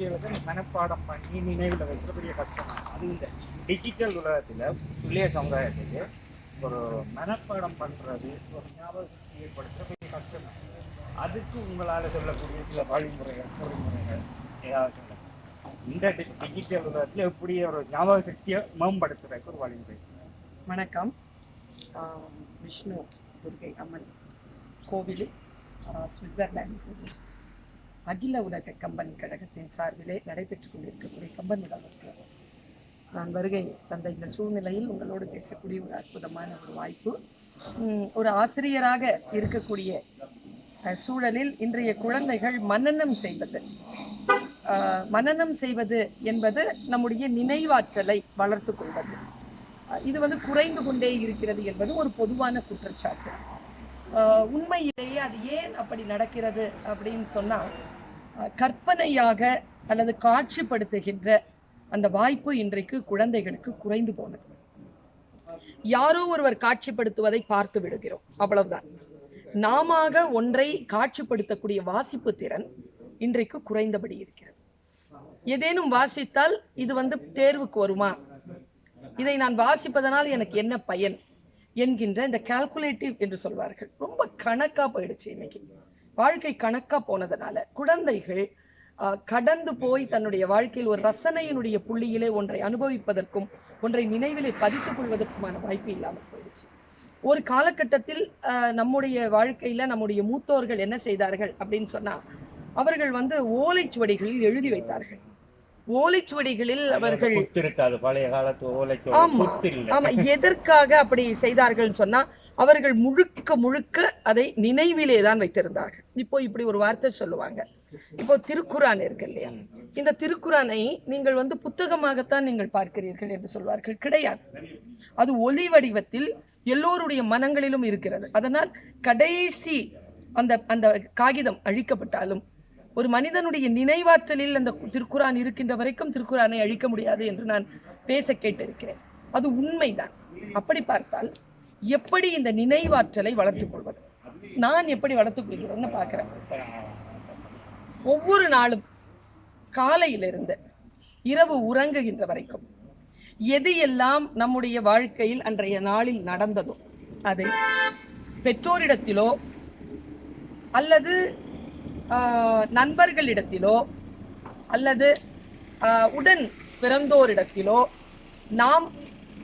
குழந்தைகளுக்கு மனப்பாடம் பண்ணி நினைவில் வைக்கக்கூடிய கஷ்டம்? அது இந்த டிஜிட்டல் உலகத்தில் இளைய சமுதாயத்துக்கு ஒரு மனப்பாடம் பண்ணுறது ஒரு ஞாபகத்தை ஏற்படுத்துறது கஷ்டம்? அதுக்கு உங்களால் சொல்லக்கூடிய சில வழிமுறைகள் பொறிமுறைகள் ஏதாவது இந்த டிஜிட்டல் உலகத்தில் எப்படி ஒரு ஞாபக சக்தியை மேம்படுத்துறதுக்கு ஒரு வழிமுறை. வணக்கம். விஷ்ணு துர்கை அம்மன் கோவில் சுவிட்சர்லாந்து அகில உலக கம்பன் கழகத்தின் சார்பிலே நடைபெற்றுக் கொண்டிருக்கக்கூடிய கம்பன் விழாவிற்கு நான் வருகை தந்த இந்த சூழ்நிலையில் உங்களோடு பேசக்கூடிய ஒரு அற்புதமான ஒரு வாய்ப்பு. உம், ஒரு ஆசிரியராக இருக்கக்கூடிய அஹ், சூழலில் இன்றைய குழந்தைகள் மன்னனம் செய்வது. ஆஹ், செய்வது என்பது நம்முடைய நினைவாற்றலை வளர்த்து கொள்வது. இது வந்து குறைந்து கொண்டே இருக்கிறது என்பது ஒரு பொதுவான குற்றச்சாட்டு. உண்மையிலேயே அது ஏன் அப்படி நடக்கிறது அப்படின்னு சொன்னா கற்பனையாக அல்லது காட்சிப்படுத்துகின்ற அந்த வாய்ப்பு இன்றைக்கு குழந்தைகளுக்கு குறைந்து போனது. யாரோ ஒருவர் காட்சிப்படுத்துவதை பார்த்து விடுகிறோம். அவ்வளவுதான். நாமாக ஒன்றை காட்சிப்படுத்தக்கூடிய வாசிப்பு திறன் இன்றைக்கு குறைந்தபடி இருக்கிறது. ஏதேனும் வாசித்தால் இது வந்து தேர்வுக்கு வருமா? இதை நான் வாசிப்பதனால் எனக்கு என்ன பயன்? என்கின்ற இந்த கால்குலேட்டிவ் என்று சொல்வார்கள். ரொம்ப கணக்கா போயிடுச்சு இன்னைக்கு. வாழ்க்கை கணக்கா போனதுனால குழந்தைகள் ஆஹ், கடந்து போய் தன்னுடைய வாழ்க்கையில் ஒரு ரசனையினுடைய புள்ளியிலே ஒன்றை அனுபவிப்பதற்கும் ஒன்றை நினைவிலே பதித்துக் கொள்வதற்குமான வாய்ப்பு இல்லாமல் போயிடுச்சு. ஒரு காலகட்டத்தில் ஆஹ், நம்முடைய வாழ்க்கையில நம்முடைய மூத்தோர்கள் என்ன செய்தார்கள் அப்படின்னு சொன்னா அவர்கள் வந்து ஓலைச்சுவடிகளில் எழுதி வைத்தார்கள். ஓலைச்சுவடிகளில் அவர்கள் புத்து இருக்காது பழைய காலத்து ஓலைக்கு ஆமா. புத்து இல்லை ஆமா. எதற்காக அப்படி செய்தார்கள் சொன்னா அவர்கள் முழுக்க முழுக்க அதை நினைவிலே தான் வைத்திருந்தார்கள். இப்போ இப்படி ஒரு வார்த்தை சொல்லுவாங்க. இப்போ திருக்குரான் இருக்கு இல்லையா? இந்த திருக்குரானை நீங்கள் வந்து புத்தகமாகத்தான் நீங்கள் பார்க்கிறீர்கள் என்று சொல்வார்கள். கிடையாது. அது ஒலி வடிவத்தில் எல்லோருடைய மனங்களிலும் இருக்கிறது. அதனால் கடைசி அந்த அந்த காகிதம் அழிக்கப்பட்டாலும் ஒரு மனிதனுடைய நினைவாற்றலில் அந்த திருக்குறான் இருக்கின்ற வரைக்கும் திருக்குறானை அழிக்க முடியாது என்று நான் பேச கேட்டிருக்கிறேன். அது உண்மைதான். அப்படி பார்த்தால் எப்படி இந்த நினைவாற்றலை வளர்த்துக் கொள்வது? நான் எப்படி வளர்த்துக் கொள்கிறேன்னு பார்க்கிறேன். ஒவ்வொரு நாளும் காலையிலிருந்து இரவு உறங்குகின்ற வரைக்கும் எது எல்லாம் நம்முடைய வாழ்க்கையில் அன்றைய நாளில் நடந்ததோ அதை பெற்றோரிடத்திலோ அல்லது நண்பர்களிடத்திலோ அல்லது உடன் பிறந்தோரிடத்திலோ நாம்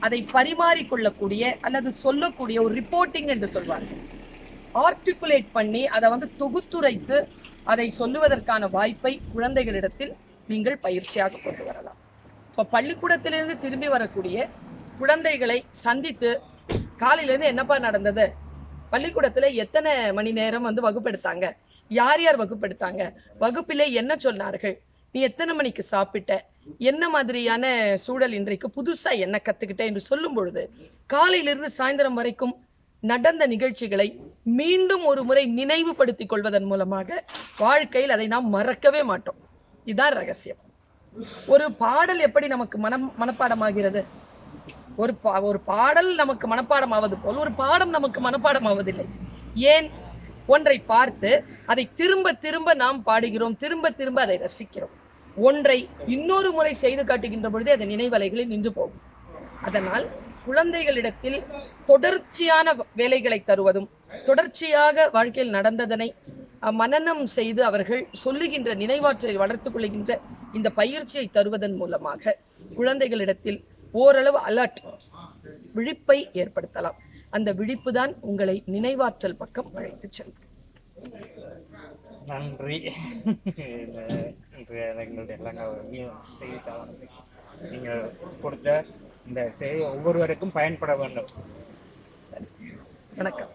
அதை பரிமாறிக்கொள்ளக்கூடிய அல்லது சொல்லக்கூடிய ஒரு ரிப்போர்ட்டிங் என்று சொல்வார்கள். ஆர்டிகுலேட் பண்ணி அதை வந்து தொகுத்துரைத்து அதை சொல்லுவதற்கான வாய்ப்பை குழந்தைகளிடத்தில் நீங்கள் பயிற்சியாக கொண்டு வரலாம். இப்போ பள்ளிக்கூடத்திலிருந்து திரும்பி வரக்கூடிய குழந்தைகளை சந்தித்து காலையிலேருந்து என்னப்பா நடந்தது? பள்ளிக்கூடத்தில் எத்தனை மணி நேரம் வந்து வகுப்பெடுத்தாங்க? யார் யார் வகுப்படுத்தாங்க? வகுப்பிலே என்ன சொன்னார்கள்? நீ எத்தனை மணிக்கு சாப்பிட்ட? என்ன மாதிரியான சூழல் இன்றைக்கு புதுசா என்ன கத்துக்கிட்ட என்று சொல்லும் பொழுது காலையிலிருந்து சாயந்தரம் வரைக்கும் நடந்த நிகழ்ச்சிகளை மீண்டும் ஒரு முறை நினைவுபடுத்தி கொள்வதன் மூலமாக வாழ்க்கையில் அதை நாம் மறக்கவே மாட்டோம். இதுதான் ரகசியம். ஒரு பாடல் எப்படி நமக்கு மனம் மனப்பாடமாகிறது? ஒரு பா- ஒரு பாடல் நமக்கு மனப்பாடம் ஆவது போல் ஒரு பாடம் நமக்கு மனப்பாடம் ஆவதில்லை ஏன்? ஒன்றை பார்த்து அதை திரும்ப திரும்ப நாம் பாடுகிறோம். திரும்ப திரும்ப அதை ரசிக்கிறோம். ஒன்றை இன்னொரு முறை செய்து காட்டுகின்ற பொழுதே அது நினைவலைகளில் நின்று போகும். அதனால் குழந்தைகளிடத்தில் தொடர்ச்சியான வேலைகளை தருவதும் தொடர்ச்சியாக வாழ்க்கையில் நடந்ததனை அஹ், மனனம் செய்து அவர்கள் சொல்லுகின்ற நினைவாற்றலை வளர்த்து கொள்கின்ற இந்த பயிற்சியை தருவதன் மூலமாக குழந்தைகளிடத்தில் ஓரளவு அலர்ட் விழிப்பை ஏற்படுத்தலாம். அந்த விழிப்பு தான் உங்களை நினைவாற்றல் பக்கம் அழைத்துச் செல்லும். நன்றி. எங்களுடைய நீங்கள் கொடுத்த இந்த செய்தி ஒவ்வொருவருக்கும் பயன்பட வேண்டும். வணக்கம்.